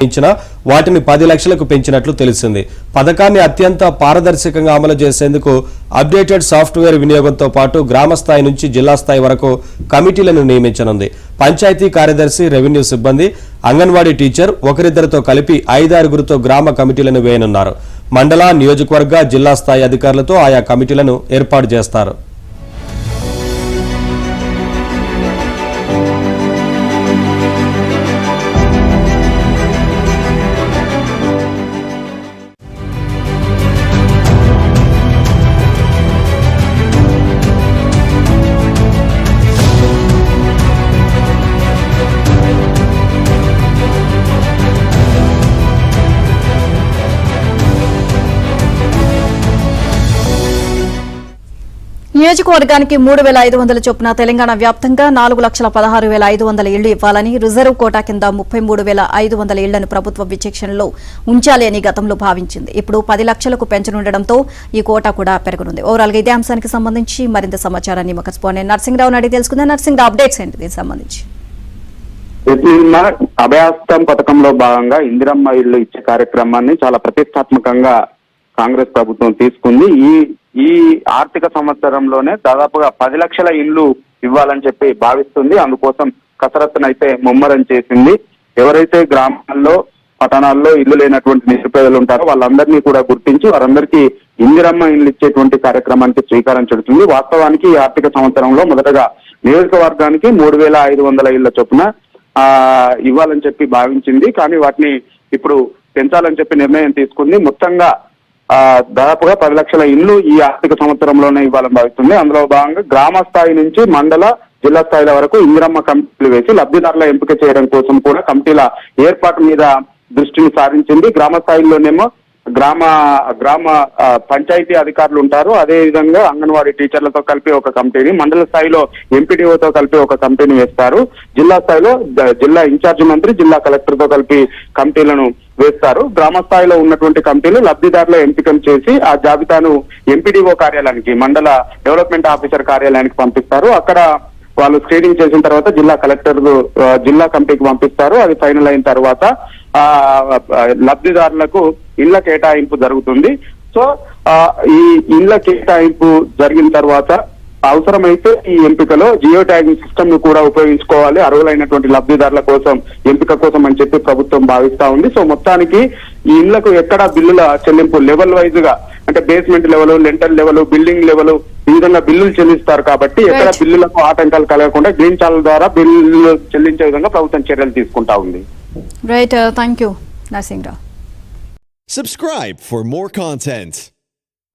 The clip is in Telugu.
పెంచిన వాటిని పది లక్షలకు పెంచినట్లు తెలిసింది. పథకాన్ని అత్యంత పారదర్శకంగా అమలు చేసేందుకు అప్డేటెడ్ సాఫ్ట్వేర్ వినియోగంతో పాటు గ్రామ స్థాయి నుంచి జిల్లా స్థాయి వరకు కమిటీలను నియమించనుంది. పంచాయతీ కార్యదర్శి రెవెన్యూ సిబ్బంది అంగన్వాడీ టీచర్ ఒకరిద్దరితో కలిపి ఐదారుగురితో గ్రామ కమిటీలను వేయనున్నారు. మండల నియోజకవర్గ జిల్లా స్థాయి అధికారులతో ఆయా కమిటీలను ఏర్పాటు చేస్తారు. నియోజకవర్గానికి మూడు వేల ఐదు వందల చొప్పున తెలంగాణ వ్యాప్తంగా నాలుగు లక్షల పదహారు వేల ఐదు వందల ఇళ్ళు ఇవ్వాలని రిజర్వ్ కోటా కింద ముప్పై మూడు వేల ఐదు వందల ఇళ్ళను ప్రభుత్వ విచక్షణలో ఉంచాలి అని గతంలో భావించింది. ఇప్పుడు పది లక్షలకు పెంచనుండడంతో ఈ కోటా కూడా పెరగనుంది. ఓవరాల్గా ఇదే అంశానికి సంబంధించి మరింత సమాచారాన్ని మా కరెస్పాండెంట్ నర్సింగ్రావు అడిగి తెలుసుకుందాం. నర్సింగ్ అప్డేట్స్ ఏంటి దీనికి సంబంధించి? అభయాస్తం పథకంలో భాగంగా ఇందిరమ్మ ఇల్లు ఇచ్చే కార్యక్రమాన్ని చాలా ప్రతిష్టాత్మకంగా కాంగ్రెస్ ప్రభుత్వం తీసుకుంది. ఈ ఈ ఆర్థిక సంవత్సరంలోనే దాదాపుగా పది లక్షల ఇల్లు ఇవ్వాలని చెప్పి భావిస్తుంది. అందుకోసం కసరత్తునైతే ముమ్మరం చేసింది. ఎవరైతే గ్రామాల్లో పట్టణాల్లో ఇల్లు లేనటువంటి నిరుపేదలు ఉంటారో వాళ్ళందరినీ కూడా గుర్తించి వారందరికీ ఇందిరమ్మ ఇల్లు ఇచ్చేటువంటి కార్యక్రమానికి శ్రీకారం చుడుతుంది. వాస్తవానికి ఈ ఆర్థిక సంవత్సరంలో మొదటగా నియోజకవర్గానికి మూడు వేల ఐదు వందల ఇళ్ళ చొప్పున ఆ ఇవ్వాలని చెప్పి భావించింది. కానీ వాటిని ఇప్పుడు పెంచాలని చెప్పి నిర్ణయం తీసుకుంది. మొత్తంగా దాదాపుగా పది లక్షల ఇల్లు ఈ ఆర్థిక సంవత్సరంలోనే ఇవ్వాలని భావిస్తుంది. అందులో భాగంగా గ్రామ స్థాయి నుంచి మండల జిల్లా స్థాయిల వరకు ఇందిరమ్మ కమిటీలు వేసి లబ్ధిదారుల ఎంపిక చేయడం కోసం కూడా కమిటీల ఏర్పాటు మీద దృష్టిని సారించింది. గ్రామ స్థాయిలోనేమో గ్రామ గ్రామ పంచాయతీ అధికారులు ఉంటారు. అదే విధంగా అంగన్వాడీ టీచర్లతో కలిపి ఒక కమిటీని మండల స్థాయిలో ఎంపీడీఓతో కలిపి ఒక కమిటీని వేస్తారు. జిల్లా స్థాయిలో జిల్లా ఇన్ఛార్జ్ మంత్రి జిల్లా కలెక్టర్తో కలిపి కమిటీలను వేస్తారు. గ్రామ స్థాయిలో ఉన్నటువంటి కమిటీలు లబ్ధిదారుల ఎంపికను చేసి ఆ జాబితాను ఎంపీడీఓ కార్యాలయానికి మండల డెవలప్మెంట్ ఆఫీసర్ కార్యాలయానికి పంపిస్తారు. అక్కడ వాళ్ళు స్క్రీనింగ్ చేసిన తర్వాత జిల్లా కలెక్టర్ జిల్లా కమిటీకి పంపిస్తారు. అది ఫైనల్ అయిన తర్వాత లబ్ధిదారులకు ఇళ్ళ కేటాయింపు జరుగుతుంది. సో ఆ, ఈ ఇళ్ళ కేటాయింపు జరిగిన తర్వాత అవసరమైతే ఈ ఎంపికలో జియో ట్యాగింగ్ సిస్టమ్ను కూడా ఉపయోగించుకోవాలి. అర్హులైనటువంటి లబ్ధిదారుల కోసం ఎంపిక కోసం అని చెప్పి ప్రభుత్వం భావిస్తా ఉంది. సో మొత్తానికి ఈ ఇళ్ళకు ఎక్కడ బిల్లుల చెల్లింపు లెవెల్ వైజ్గా అంటే basement level lintel level building level ఈ విధంగా బిల్లులు చెల్లిస్తారు కాబట్టి ఎక్కడ. బిల్లులకు ఆటంకాలు కలగకుండా గ్రీన్ ఛానల్ ద్వారా బిల్లులు చెల్లించే విధంగా ప్రభుత్వం చర్యలు తీసుకుంటా ఉంది right thank you Narsingrao Subscribe for more content.